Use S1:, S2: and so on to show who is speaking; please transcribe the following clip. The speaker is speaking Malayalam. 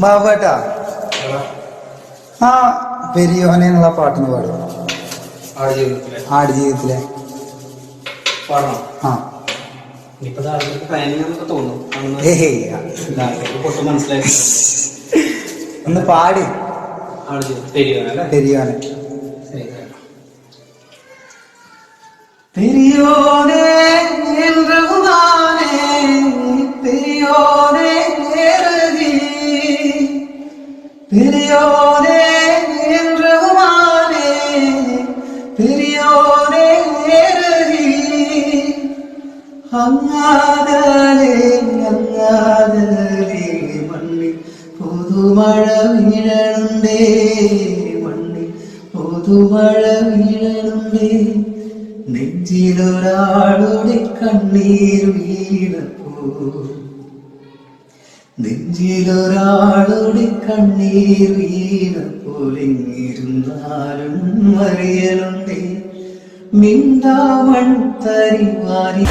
S1: ബാബേട്ടാ ആ പെരിയോനെ എന്നുള്ള പാട്ടിന് പാടും.
S2: ആടുജീവിതത്തിലെ.
S1: ആട് ജീവിതത്തിലെ
S2: പാടണം?
S1: ആ. ഒന്ന് പാടി.
S2: ആട് ജീവിതം തെരിയാണല്ലേ
S1: പെരിയോനെ.
S3: അങ്ങാതലേ അങ്ങാതലേ മണ്ണിൽ പുതുമഴ വീഴണുണ്ടേ മണ്ണിൽ പുതുമഴ വീഴണുണ്ടേ. നെഞ്ചിലൊരാളുടെ കണ്ണീർ വീണപ്പോ നെഞ്ചിലൊരാളുടെ കണ്ണീർ വീണപ്പോൾ എങ്ങിരുന്നാലും അറിയലുണ്ടേ. മിണ്ടാമൺ തരിവാരി